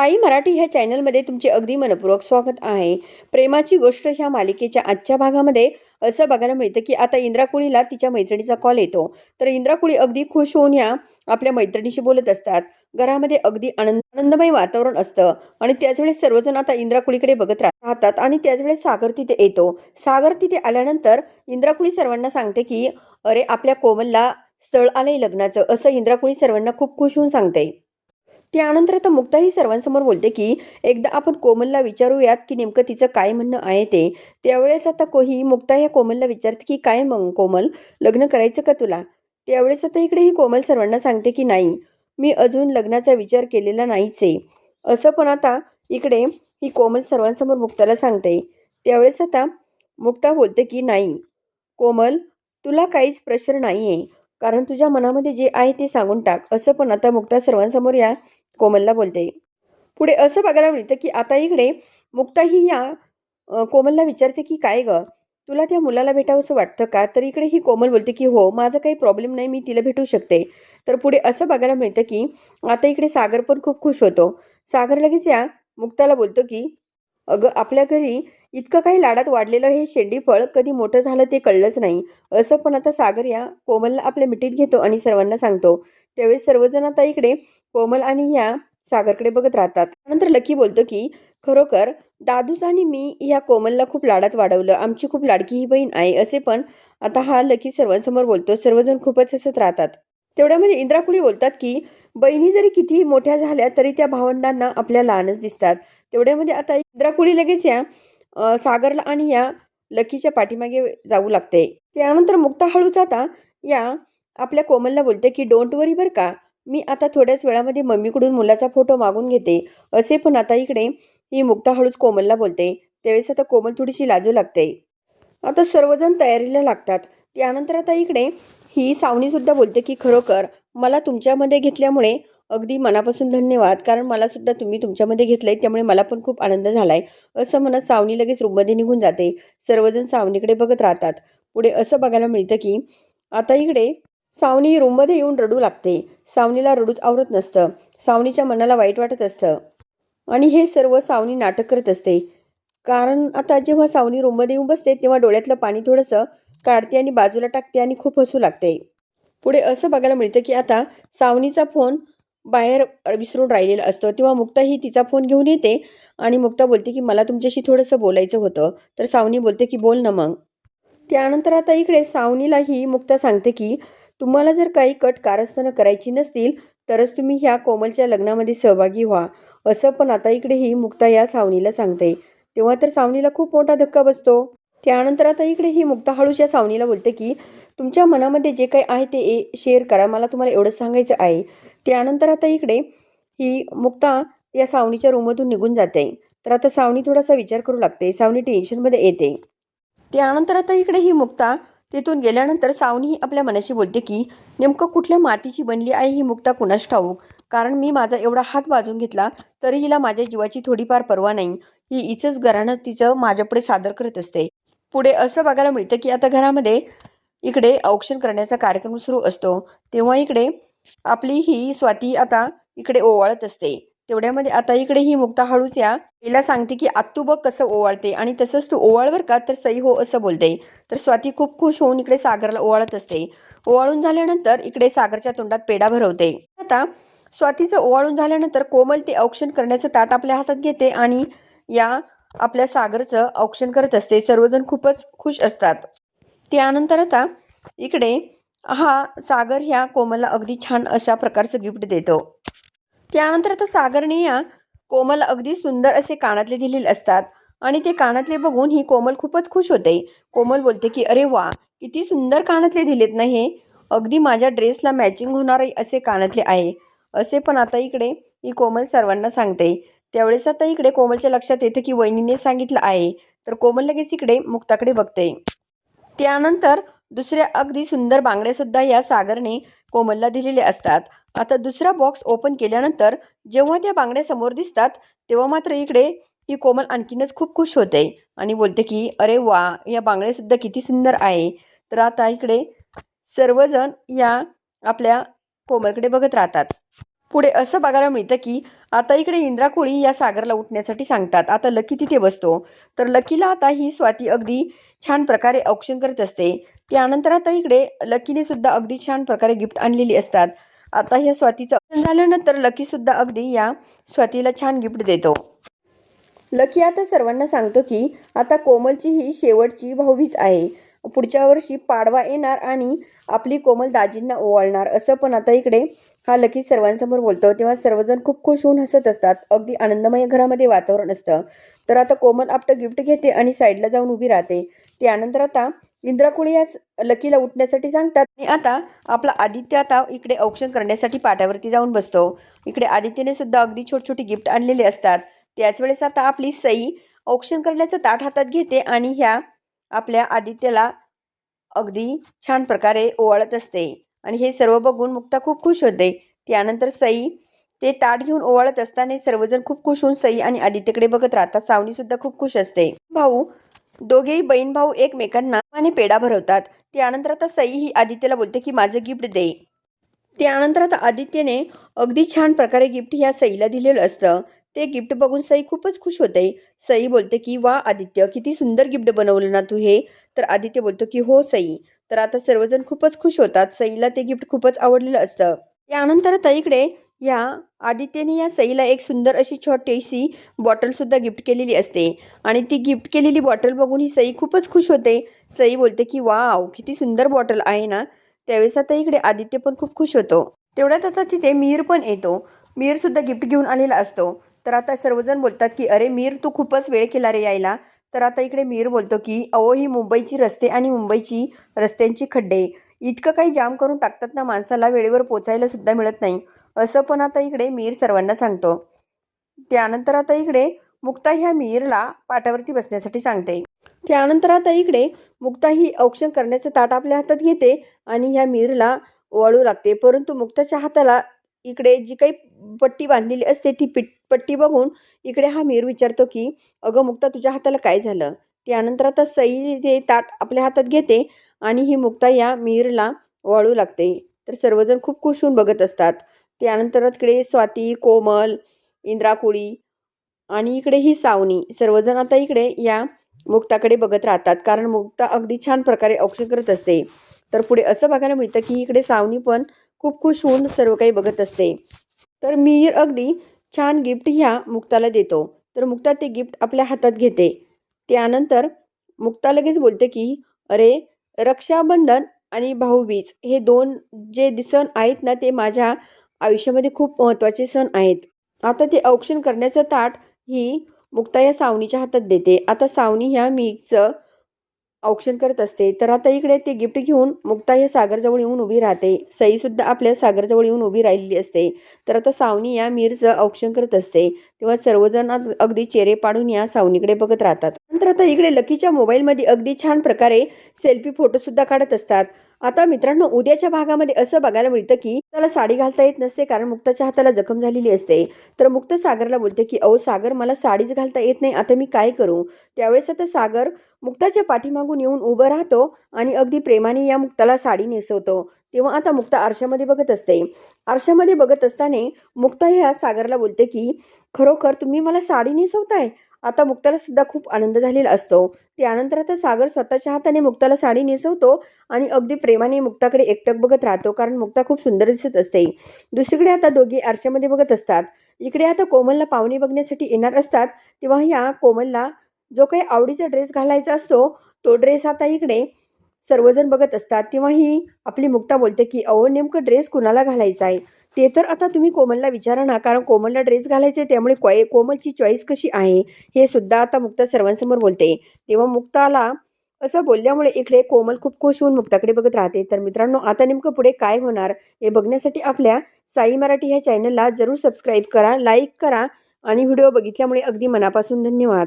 साई मराठी ह्या चॅनलमध्ये तुमचे अगदी मनपूर्वक स्वागत आहे. प्रेमाची गोष्ट ह्या मालिकेच्या आजच्या भागामध्ये असं बघायला मिळतं की आता इंद्राकुळीला तिच्या मैत्रिणीचा कॉल येतो. तर इंद्राकुळी अगदी खुश होऊन या आपल्या मैत्रिणीशी बोलत असतात. घरामध्ये अगदी आनंद आनंदमय वातावरण असतं आणि त्याचवेळेस सर्वजण आता इंद्राकुळीकडे बघत राहतात आणि त्याचवेळेस सागर तिथे येतो. सागर तिथे आल्यानंतर इंद्राकुळी सर्वांना सांगते की अरे आपल्या कोमलला स्थळ आलंय लग्नाचं असं इंद्राकुळी सर्वांना खूप खुश होऊन सांगते. त्यानंतर आता मुक्ताही सर्वांसमोर बोलते की एकदा आपण कोमलला विचारूयात की नेमकं तिचं काय म्हणणं आहे ते. त्यावेळेस आता कोही मुक्ता ह्या कोमलला विचारते की काय मग कोमल? लग्न करायचं का तुला? त्यावेळेस आता इकडे ही कोमल सर्वांना सांगते की नाही. मी अजून लग्नाचा विचार केलेला नाहीच आहे. असं पण आता इकडे ही कोमल सर्वांसमोर मुक्ताला सांगते. त्यावेळेस आता मुक्ता बोलते की नाही. कोमल तुला काहीच प्रेशर नाही आहे कारण तुझ्या मनामध्ये जे आहे ते सांगून टाक. असं पण आता मुक्ता सर्वांसमोर या कोमलला बोलते. पुढे असं बघायला मिळतं की आता इकडे मुक्ताही या कोमलला विचारते की काय ग? तुला त्या मुलाला भेटावंसं वाटतं का? तर इकडे ही कोमल बोलते की हो माझा काही प्रॉब्लेम नाही मी तिला भेटू शकते. तर पुढे असं बघायला मिळतं की आता इकडे सागर पण खूप खुश होतो. सागर लगेच या मुक्ताला बोलतो की अगं आपल्या घरी इतकं काही लाडात वाढलेलं हे शेंडीफळ कधी मोठं झालं ते कळलंच नाही. असं पण आता सागर या कोमलला आपल्या मिठीत घेतो आणि सर्वांना सांगतो. त्यावेळेस सर्वजण आता इकडे कोमल आणि या सागरकडे बघत राहतात. नंतर लकी बोलतो की खरोखर दादूस आणि मी ह्या कोमलला खूप लाडात वाढवलं. आमची खूप लाडकी ही बहीण आहे असे पण आता हा लकी सर्वांसमोर बोलतो. सर्वजण खूपच हसत राहतात. तेवढ्यामध्ये इंद्राकुळी बोलतात की बहिणी जरी किती मोठ्या झाल्या तरी त्या भावंडांना आपल्या लहानच दिसतात. तेवढ्यामध्ये आता इंद्राकुळी लगेच या सागरला आणि या लकीच्या पाठीमागे जाऊ लागते. त्यानंतर मुक्ता हळूच आता या आपल्या कोमलला बोलते की डोंट वरी बरं का. मी आता थोड्याच वेळामध्ये मम्मीकडून मुलाचा फोटो मागून घेते. असे पण आता इकडे ही मुक्ता हळूच कोमलला बोलते. त्यावेळेस आता कोमल थोडीशी लाजू लागते. आता सर्वजण तयारीला लागतात. त्यानंतर आता इकडे ही सावणीसुद्धा बोलते की खरोखर मला तुमच्यामध्ये घेतल्यामुळे अगदी मनापासून धन्यवाद. कारण मला सुद्धा तुम्ही तुमच्यामध्ये घेतलंय त्यामुळे मला पण खूप आनंद झालाय. असं म्हणत सावनी लगेच रूममध्ये निघून जाते. सर्वजण सावनीकडे बघत राहतात. पुढे असं बघायला मिळतं की आता इकडे सावनी रूममध्ये येऊन रडू लागते. सावनीला रडूच आवरत नसतं. सावनीच्या मनाला वाईट वाटत असतं. आणि हे सर्व सावनी नाटक करत असते. कारण आता जेव्हा सावनी रूममध्ये येऊन बसते तेव्हा डोळ्यातलं पाणी थोडंसं काढते आणि बाजूला टाकते आणि खूप हसू लागते. पुढे असं बघायला मिळतं की आता सावनीचा फोन बाहेर विसरून राहिलेला असतो. तेव्हा मुक्ता ही तिचा फोन घेऊन येते आणि मुक्ता बोलते की मला तुमच्याशी थोडंसं बोलायचं होतं. तर सावनी बोलते की बोल ना मग. त्यानंतर आता इकडे सावनीलाही मुक्ता सांगते की तुम्हाला जर काही कट कारस्थानं करायची नसतील तरच तुम्ही ह्या कोमलच्या लग्नामध्ये सहभागी व्हा. असं पण आता इकडे ही मुक्ता या सावनीला सांगते. तेव्हा तर सावनीला खूप मोठा धक्का बसतो. त्यानंतर आता इकडे ही मुक्ता हळूच्या सावनीला बोलते की तुमच्या मनामध्ये जे काही आहे ते शेअर करा. मला तुम्हाला एवढंच सांगायचं आहे. त्यानंतर आता इकडे ही मुक्ता या सावनीच्या रूममधून निघून जाते. तर आता सावनी थोडासा विचार करू लागते. सावनी टेन्शनमध्ये येते. त्यानंतर आता इकडे ही मुक्ता तिथून गेल्यानंतर सावनी ही आपल्या मनाशी बोलते की नेमकं कुठल्या मातीची बनली आहे ही मुक्ता कुणास ठाऊक? कारण मी माझा एवढा हात वाजून घेतला तरी हिला माझ्या जीवाची थोडीफार पर्वा नाही. ही हिचंच घरानं तिचं माझ्यापुढे सादर करत असते. पुढे असं बघायला मिळतं की आता घरामध्ये इकडे औक्षण करण्याचा कार्यक्रम सुरू असतो. तेव्हा इकडे आपली ही स्वाती आता इकडे ओवाळत असते. तेवढ्यामध्ये आता इकडे ही मुक्ता हळूच या. तिला सांगते की आत्तू बघ कसं ओवाळते आणि तसंच तू ओवाळवर का तर सई हो असं बोलते. तर स्वाती खूप खुश होऊन इकडे सागरला ओवाळत असते. ओवाळून झाल्यानंतर इकडे सागरच्या तोंडात पेढा भरवते. आता स्वातीचं ओवाळून झाल्यानंतर कोमल ते औक्षण करण्याचं ताट आपल्या हातात घेते आणि या आपल्या सागरचं औक्षण करत असते. सर्वजण खूपच खुश असतात. त्यानंतर आता इकडे हा सागर ह्या कोमलला अगदी छान अशा प्रकारचं गिफ्ट देतो. त्यानंतर आता सागरने या कोमल अगदी सुंदर असे कानातले दिलेले असतात. आणि ते कानातले बघून ही कोमल खूपच खुश होते. कोमल बोलते की अरे वा किती सुंदर कानातले दिलेत ना हे. अगदी माझ्या ड्रेसला मॅचिंग होणार असे कानातले आहे. असे पण आता इकडे ही कोमल सर्वांना सांगते. त्यावेळेस आता इकडे कोमलच्या लक्षात येतं की वहिनीने सांगितलं आहे. तर कोमल लगेच इकडे मुक्ताकडे बघते. त्यानंतर दुसऱ्या अगदी सुंदर बांगड्यासुद्धा या सागरने कोमलला दिलेले असतात. आता दुसरा बॉक्स ओपन केल्यानंतर जेव्हा त्या बांगड्या समोर दिसतात तेव्हा मात्र इकडे ही कोमल आणखीनच खूप खुश होते आणि बोलते की अरे वा या बांगड्यासुद्धा किती सुंदर आहे. तर आता इकडे सर्वजण या आपल्या कोमलकडे बघत राहतात. पुढे असं बघायला मिळतं की आता इकडे इंद्रा कोळी या सागरला उठण्यासाठी सांगतात. आता लकी तिथे बसतो. तर लकीला आता ही स्वाती अगदी छान प्रकारे औक्षण करत असते. त्यानंतर आता इकडे लकीने सुद्धा अगदी छान प्रकारे गिफ्ट आणलेली असतात. आता ह्या स्वातीचं झाल्यानंतर लकी सुद्धा अगदी या स्वातीला छान गिफ्ट देतो. लकी आता सर्वांना सांगतो की आता कोमलची ही शेवटची भाऊबीज आहे. पुढच्या वर्षी पाडवा येणार आणि आपली कोमल दाजींना ओवाळणार असं पण आता इकडे हा लकी सर्वांसमोर बोलतो. तेव्हा सर्वजण खूप खुश होऊन हसत असतात. अगदी आनंदमय घरामध्ये वातावरण असतं. तर आता कोमल आपलं गिफ्ट घेते आणि साईडला जाऊन उभी राहते. त्यानंतर आता इंद्राकुळी या लकीला उठण्यासाठी सांगतात. आणि आता आपला आदित्य आता इकडे औक्षण करण्यासाठी पाट्यावरती जाऊन बसतो. इकडे आदित्यने सुद्धा अगदी छोटी छोटी गिफ्ट आणलेली असतात. त्याच वेळेस आता आपली सई औक्षण करण्याचं ताट हातात घेते आणि ह्या आपल्या आदित्यला अगदी छान प्रकारे ओवाळत असते. आणि हे सर्व बघून मुक्ता खूप खुश होते. त्यानंतर सई ते ताट घेऊन ओवाळत असताना सर्वजण खूप खुश होऊन सई आणि आदित्यकडे बघत राहतात. सावनीसुद्धा खूप खुश असते. भाऊ दोघेही बहीण भाऊ एकमेकांना आणि पेढा भरवतात. त्यानंतर आता सई ही आदित्यला बोलते की माझं गिफ्ट दे. त्यानंतर आता आदित्यने अगदी छान प्रकारे गिफ्ट ह्या सईला दिलेलं असतं. ते गिफ्ट बघून सई खूपच खुश होते. सई बोलते की वा आदित्य किती सुंदर गिफ्ट बनवलं ना तू हे. तर आदित्य बोलतो की हो सई. तर आता सर्वजण खूपच खुश होतात. सईला ते गिफ्ट खूपच आवडलेलं असतं. त्यानंतर आता इकडे या आदित्यने या सईला एक सुंदर अशी छोटीशी बॉटलसुद्धा गिफ्ट केलेली असते. आणि ती गिफ्ट केलेली बॉटल बघून ही सई खूपच खुश होते. सई बोलते की वाव किती सुंदर बॉटल आहे ना. त्यावेळेस आता इकडे आदित्य पण खूप खुश होतो. तेवढ्यात आता तिथे मीर पण येतो. मीरसुद्धा गिफ्ट घेऊन आलेला असतो. तर आता सर्वजण बोलतात की अरे मीर तू खूपच वेळ केला रे यायला. तर आता इकडे मीर बोलतो की अहो ही मुंबईची रस्ते आणि मुंबईची रस्त्यांची खड्डे. इतकं काही जाम करून टाकतात ना माणसाला वेळेवर पोचायला सुद्धा मिळत नाही. असं पण आता इकडे मीर सर्वांना सांगतो. त्यानंतर आता इकडे मुक्ता ह्या मीरला पाटावरती बसण्यासाठी सांगते. त्यानंतर आता इकडे मुक्ता ही औक्षण करण्याचं ताट आपल्या हातात घेते आणि ह्या मीरला ओवाळू लागते. परंतु मुक्ताच्या हाताला इकडे जी काही पट्टी बांधलेली असते ती पिट पट्टी बघून इकडे हा मीर विचारतो की अगं मुक्ता तुझ्या हाताला काय झालं? त्यानंतर आता सई ते ताट आपल्या हातात घेते आणि ही मुक्ता या मीरला वाळू लागते. तर सर्वजण खूप खुश होऊन बघत असतात. त्यानंतर इकडे स्वाती कोमल इंद्रा कोळी आणि इकडे ही सावनी. सर्वजण आता इकडे या मुक्ताकडे बघत राहतात. कारण मुक्ता अगदी छान प्रकारे औक्षण करत असते. तर पुढे असं बघायला मिळतं की इकडे सावनी पण खूप खुश होऊन सर्व काही बघत असते. तर मीर अगदी छान गिफ्ट ह्या मुक्ताला देतो. तर मुक्ता ते गिफ्ट आपल्या हातात घेते. त्यानंतर मुक्ता लगेच बोलते की अरे रक्षाबंधन आणि भाऊबीज हे दोन जे सण आहेत ना ते माझ्या आयुष्यामध्ये खूप महत्त्वाचे सण आहेत. आता ते औक्षण करण्याचं ताट ही मुक्ता या सावनीच्या हातात देते. आता सावनी ह्या मीचं औक्षण करत असते. तर आता इकडे ते गिफ्ट घेऊन मुक्ता या सागरजवळ येऊन उभी राहते. सईसुद्धा आपल्या सागरजवळ येऊन उभी राहिलेली असते. तर आता सावनी या मीरचं औक्षण करत असते. तेव्हा सर्वजण अगदी चेहरे पाडून या सावनीकडे बघत राहतात. नंतर आता इकडे लकीच्या मोबाईलमध्ये अगदी छान प्रकारे सेल्फी फोटोसुद्धा काढत असतात. आता मित्रांनो उद्याच्या भागामध्ये असं बघायला मिळतं की त्याला साडी घालता येत नसते कारण मुक्ताच्या हाताला जखम झालेली असते. तर मुक्त सागरला बोलते की अहो सागर मला साडीच घालता येत नाही. आता मी काय करू? त्यावेळेस आता सागर मुक्ताच्या पाठीमागून येऊन उभं राहतो आणि अगदी प्रेमाने या मुक्ताला साडी नेसवतो. तेव्हा आता मुक्ता आरशामध्ये बघत असते. आरशामध्ये बघत असताना मुक्ता ह्या सागरला बोलते की खरोखर तुम्ही मला साडी नेसवताय? आता मुक्ताला सुद्धा खूप आनंद झालेला असतो. त्यानंतर आता सागर स्वतःच्या हाताने मुक्ताला साडी नेसवतो आणि अगदी प्रेमाने मुक्ताकडे एकटक बघत राहतो कारण मुक्ता खूप सुंदर दिसत असते. दुसरीकडे आता दोघी आरशामध्ये बघत असतात. इकडे आता कोमलला पाहुणे बघण्यासाठी येणार असतात. तेव्हा या कोमलला जो काही आवडीचा ड्रेस घालायचा असतो तो ड्रेस आता इकडे सर्वजण बघत असतात तेव्हा ही आपली मुक्ता बोलते की अहो नेमकं ड्रेस कुणाला घालायचा आहे? ते तर आता तुम्ही कोमलला विचारा ना कारण कोमलला ड्रेस घालायचे त्यामुळे कॉय कोमलची चॉईस कशी आहे हे सुद्धा आता मुक्ता सर्वांसमोर बोलते. तेव्हा मुक्ताला असं बोलल्यामुळे इकडे कोमल खूप खुश होऊन मुक्ताकडे बघत राहते. तर मित्रांनो आता नेमकं पुढे काय होणार हे बघण्यासाठी आपल्या साई मराठी ह्या चॅनलला जरूर सबस्क्राईब करा लाईक करा आणि व्हिडिओ बघितल्यामुळे अगदी मनापासून धन्यवाद.